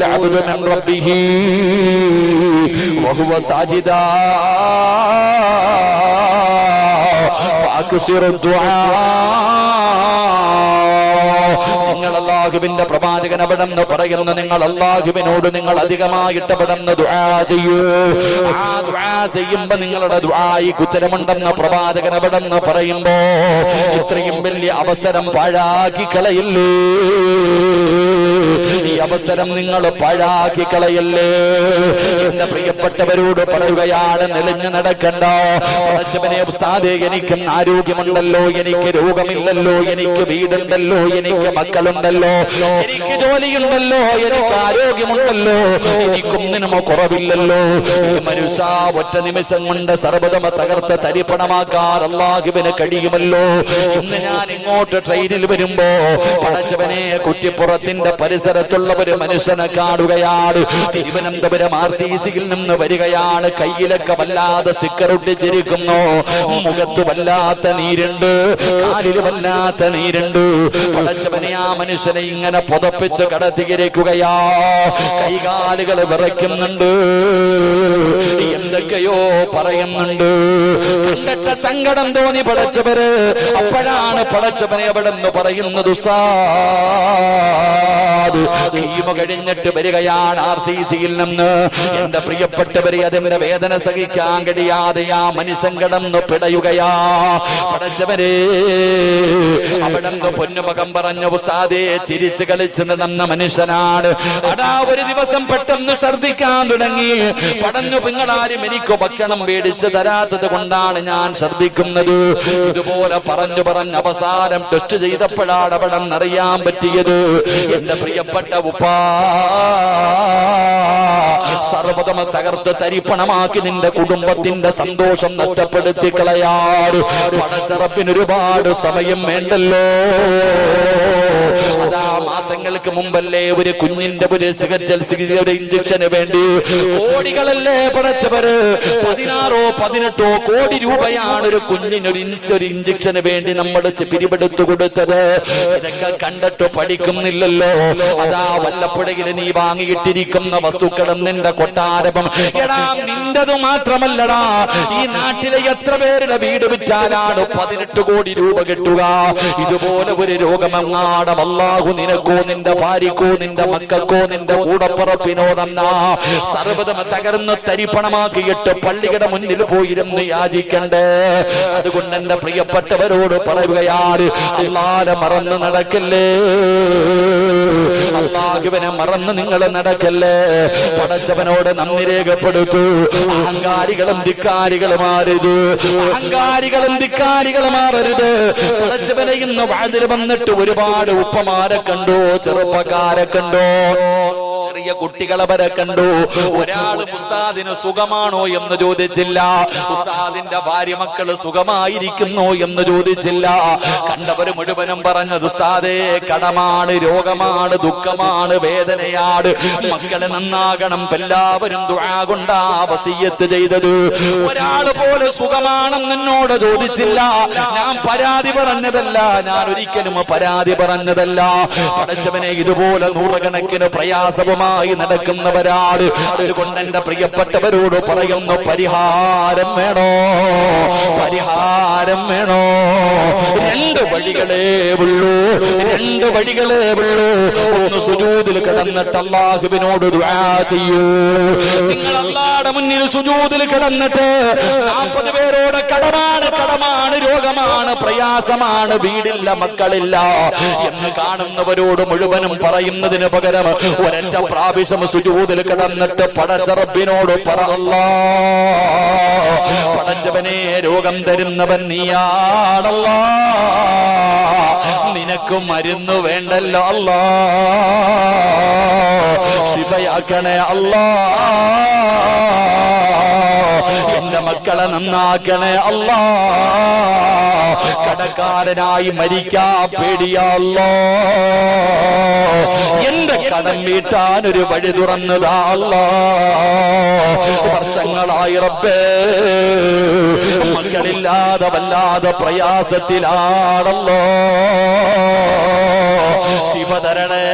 العبد من ربه وهو ساجدا فأكثر الدعاء നിങ്ങൾ അള്ളാഹുവിന്റെ പ്രവാചകൻ അവിടെന്ന് പറയുന്ന നിങ്ങൾ അള്ളാഹുവിനോട് നിങ്ങൾ അധികമായിട്ട് അവിടെന്ന് ദുആ ചെയ്യൂ ആ ദുആ ചെയ്യുമ്പോ നിങ്ങളുടെ ദുആയിക്ക് ഉത്തരമുണ്ടെന്ന് പ്രവാചകൻ അവിടെന്ന് പറയുമ്പോ ഇത്രയും വലിയ അവസരം പാഴാക്കി കളയില്ലേ ഈ അവസരം നിങ്ങൾ പാഴാക്കി കളയല്ലേ? എന്റെ പ്രിയപ്പെട്ടവരോട് പറയുകയാണ് നിലഞ്ഞു നടക്കണ്ടോ. ഉസ്താദേ എനിക്ക് ആരോഗ്യമുണ്ടല്ലോ എനിക്ക് രോഗമില്ലല്ലോ എനിക്ക് വീടുണ്ടല്ലോ എനിക്ക് മക്കളുണ്ടല്ലോ എനിക്ക് ജോലിയുണ്ടല്ലോ എനിക്ക് ആരോഗ്യമുണ്ടല്ലോ എനിക്കൊന്നിനും കുറവില്ലല്ലോ. മനുഷ്യ ഒറ്റ നിമിഷം കൊണ്ട് സർവതമ തകർത്ത് തരിപ്പണമാക്കാൻ കഴിയുമല്ലോ. ഇന്ന് ഞാൻ ഇങ്ങോട്ട് ട്രെയിനിൽ വരുമ്പോ പടച്ചവനെ കുറ്റിപ്പുറത്തിന്റെ പരിസരത്തുള്ള ഒരു മനുഷ്യനെ കാണുകയാണ്. തിരുവനന്തപുരം ആർ സി സിയിൽ നിന്ന് വരികയാണ്. കയ്യിലൊക്കെ വല്ലാതെ സ്റ്റിക്കർ ഒട്ടിച്ചിരിക്കുന്നു. മുഖത്ത് വല്ലാത്ത നീരുണ്ട്. കാലിൽ വല്ലാത്ത നീരുണ്ട്. പടച്ചവനെ ആ മനുഷ്യനെ ഇങ്ങനെ പുതപ്പിച്ച് കടത്തിയിരിക്കുകയാ. കൈകാലുകൾ വിറയ്ക്കുന്നുണ്ട്. എന്തൊക്കെയോ പറയുന്നുണ്ട്. കണ്ടിട്ട് സങ്കടം തോന്നി പടച്ചവര്. അപ്പോഴാണ് പടച്ചവനെ അവിടെ നിന്ന് പറയുന്നത് ഉസ്താദ്. കഴിഞ്ഞിട്ട് വരികയാണ് ആർ സി സിയിൽ നിന്ന്. എന്റെ പ്രിയപ്പെട്ടവരെ അതിന്റെ വേദന സഹിക്കാൻ കഴിയാതെ ആ മനുഷ്യൻ കിടന്ന് പിടയുകയാ. പടച്ചവരെ അവിടെ പൊന്നുമകം പറഞ്ഞ ഉസ്താദെ ചിരിച്ചു കളിച്ച് നടന്ന മനുഷ്യനാണ്. അടാ ഒരു ദിവസം പെട്ടെന്ന് ഛർദിക്കാൻ തുടങ്ങി. പടഞ്ഞു പിങ്ങളാരും എനിക്ക് ഭക്ഷണം മേടിച്ച് തരാത്തത് കൊണ്ടാണ് ഞാൻ ഛർദിക്കുന്നത് ഇതുപോലെ പറഞ്ഞു പറഞ്ഞ് അവസാനം ടെസ്റ്റ് ചെയ്തപ്പോഴാണ് അവിടെ അറിയാൻ പറ്റിയത്. എന്റെ പ്രിയപ്പെട്ട ഉപ്പാ സർവതമ തകർത്ത് തരിപ്പണമാക്കി നിന്റെ കുടുംബത്തിന്റെ സന്തോഷം നഷ്ടപ്പെടുത്തി കളയാറ് പടച്ചറപ്പിന് ഒരുപാട് സമയം വേണ്ടല്ലോ. മാസങ്ങൾക്ക് മുമ്പല്ലേ ഒരു കുഞ്ഞിന്റെ ഒരു ചികിത്സ ഇഞ്ചക്ഷന് വേണ്ടി? കോടികളല്ലേ പടച്ചവര് പതിനാറോ പതിനെട്ടോ കോടി രൂപയാണ് ഒരു കുഞ്ഞിനൊരു ഒരു ഇഞ്ചക്ഷന് വേണ്ടി നമ്മൾ പിരിപെടുത്തു കൊടുത്തത്. ഇതൊക്കെ കണ്ടിട്ട് പഠിക്കുന്നില്ലല്ലോ. അതാ വല്ലപ്പുഴയിൽ നീ വാങ്ങിയിട്ടിരിക്കുന്ന വസ്തുക്കളും നിന്റെ കൊട്ടാരവും. എടാ നിന്റത് മാത്രമല്ലടാ. ഈ നാട്ടിലെ എത്ര പേരുടെ വീട് വിറ്റാലാണ് പതിനെട്ട് കോടി രൂപ കിട്ടുക? ഇതുപോലെ ഒരു രോഗമെങ്ങാടം അല്ലാഹു നിനക്കോ നിന്റെ ഭാര്യക്കോ നിന്റെ മക്കൾക്കോ നിന്റെ കൂടപ്പുറപ്പിനോ തന്ന സർവതം തകർന്ന് തരിപ്പണമാക്കിയിട്ട് പള്ളിയുടെ മുന്നിൽ പോയിരുന്ന് യാചിക്കണ്ടേ. അതുകൊണ്ട് എന്റെ പ്രിയപ്പെട്ടവരോട് പറയുകയാണ് അല്ലാതെ മറന്ന് നടക്കല്ലേ. അള്ളാഹുവിനെ മറന്ന് നിങ്ങൾ നടക്കല്ലേ? പടച്ചവനോട് നന്ദി രേഖപ്പെടുത്തൂ. അഹങ്കാരികളും ധിക്കാരികളും ധിക്കാരികളുമാരരുത് അഹങ്കാരികളും ധിക്കാരികളും ധിക്കാരികളുമാറരുത് പടച്ചവനെ ഇന്ന് വാതിൽ വന്നിട്ട് ഒരുപാട് ഉപ്പമാരെ കണ്ടോ? ചെറുപ്പക്കാരെ കണ്ടു? ചെറിയ കുട്ടികളെ വരെ കണ്ടു. ഒരാൾ ഉസ്താദിന് സുഖമാണോ എന്ന് ചോദിച്ചില്ല. ഉസ്താദിന്റെ ഭാര്യ മക്കൾ സുഖമായിരിക്കുന്നു എന്ന് ചോദിച്ചില്ല. കണ്ടവര് മുഴുവനും പറഞ്ഞത് ഉസ്താദേ കടമാണ് രോഗമാണ് ദുഃഖമാണ് വേദനയാണ്. മക്കളെ നന്നാകണം എല്ലാവരും ദുആ കൊണ്ടാ വസീയത്ത് ചെയ്തത്. ഒരാൾ പോലെ സുഖമാണെന്ന് എന്നോട് ചോദിച്ചില്ല. ഞാൻ പരാതി പറഞ്ഞതല്ല ഞാൻ ഒരിക്കലും പരാതി പറഞ്ഞതല്ല. പഠിച്ചവനെ ഇതുപോലെ നൂറുകണക്കിന് പ്രയാസവുമായി നടക്കുന്നവരാണ്. അതുകൊണ്ട് എന്റെ പ്രിയപ്പെട്ടവരോട് പറയുന്നു പരിഹാരം വേണോ? പരിഹാരം വേണോ? രണ്ട് വഴികളേ ഉള്ളൂ. രണ്ട് വഴികളേ ഉള്ളൂ. ഒന്ന് സുജൂതിൽ കിടന്നിട്ട് അള്ളാഹുവിനോട് ചെയ്യൂ. നിങ്ങൾ അള്ളാടെ മുന്നിൽ സുജൂതിൽ കിടന്നിട്ട് നാൽപ്പത് പേരോട് കടമാണ് കടമാണ് രോഗമാണ് പ്രയാസമാണ് വീടില്ല മക്കളില്ല എന്ന് കാണുന്നവരോട് മുഴുവനും പറയുന്നതിന് പകരം ഒരൊറ്റ പ്രാവശ്യം സുജൂതിൽ കിടന്നിട്ട് പടച്ചറപ്പിനോട് പറ അല്ലാ പടച്ചവനെ രോഗം തരുന്നവൻ നീയാണല്ല. നിനക്ക് മരുന്ന് വേണ്ടല്ലോ അല്ലാ. ശിവയാക്കണേ അല്ലാ. മക്കളെ നന്നാക്കണേ അല്ലാ. കടക്കാരനായി മരിക്കാ പേടിയല്ലോ എന്റെ കടം വീട്ടാൻ ഒരു വഴി തുറന്നതാ വർഷങ്ങളായി റബ്ബേ. മക്കളില്ലാതെ വല്ലാതെ പ്രയാസത്തിലാണല്ലോ. ശിവധരണേ